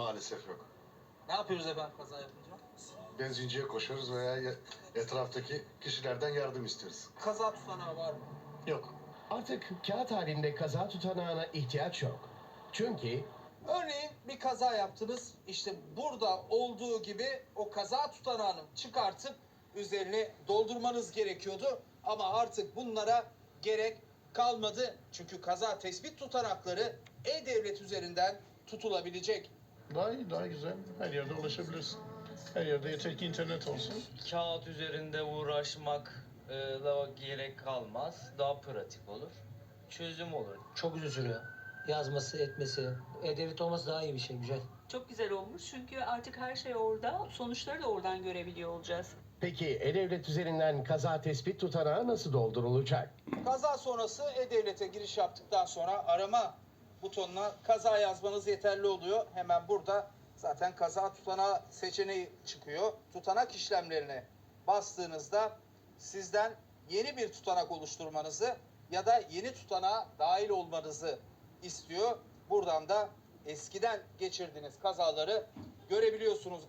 maalesef yok. Ne yapıyoruz efendim kaza yapınca? Benzinciye koşarız veya etraftaki kişilerden yardım isteriz. Kaza tutanağı var mı? Yok. Artık kağıt halinde kaza tutanağına ihtiyaç yok. Çünkü Örneğin bir kaza yaptınız. İşte burada olduğu gibi o kaza tutanağını çıkartıp üzerine doldurmanız gerekiyordu. Ama artık bunlara gerek kalmadı. Çünkü kaza tespit tutanakları e-devlet üzerinden tutulabilecek. Daha iyi, daha güzel. Her yerde ulaşabilirsin. Her yerde yeter ki internet olsun. kağıt üzerinde uğraşmak e, da gerek kalmaz. Daha pratik olur. Çözüm olur. Çok uzun sürüyor. Yazması, etmesi. E-Devlet olması daha iyi bir şey, güzel. Çok güzel olmuş çünkü artık her şey orada. Sonuçları da oradan görebiliyor olacağız. peki E-Devlet üzerinden kaza tespit tutanağı nasıl doldurulacak? Kaza sonrası e-devlete giriş yaptıktan sonra arama butonuna kaza yazmanız yeterli oluyor. Hemen burada zaten kaza tutanağı seçeneği çıkıyor. Tutanak işlemlerine bastığınızda sizden yeni bir tutanak oluşturmanızı ya da yeni tutanağa dahil olmanızı istiyor. Buradan da eskiden geçirdiğiniz kazaları görebiliyorsunuz.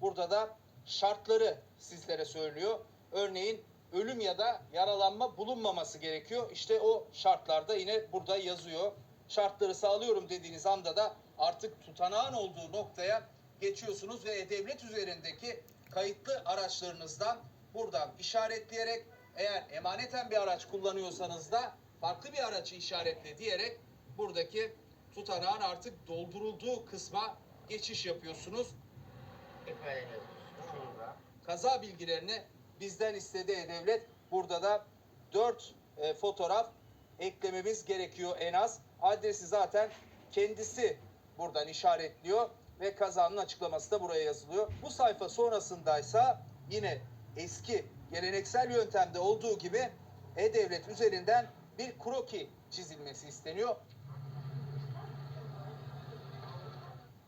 Burada da şartları sizlere söylüyor. Örneğin ölüm ya da yaralanma bulunmaması gerekiyor. İşte o şartlarda yine burada yazıyor. Şartları sağlıyorum dediğiniz anda da artık tutanağın olduğu noktaya geçiyorsunuz ve devlet üzerindeki kayıtlı araçlarınızdan buradan işaretleyerek eğer emaneten bir araç kullanıyorsanız da farklı bir aracı işaretle diyerek buradaki tutanağın artık doldurulduğu kısma geçiş yapıyorsunuz kaza bilgilerini bizden istedi E-Devlet. Burada da 4 fotoğraf eklememiz gerekiyor en az. Adresi zaten kendisi buradan işaretliyor ve kazanın açıklaması da buraya yazılıyor. Bu sayfa sonrasındaysa yine eski geleneksel yöntemde olduğu gibi E-Devlet üzerinden bir kroki çizilmesi isteniyor.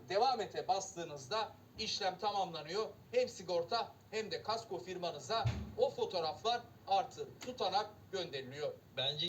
devam ete bastığınızda işlem tamamlanıyor. Hem sigorta hem de kasko firmanıza o fotoğraflar artı tutanak gönderiliyor. Bence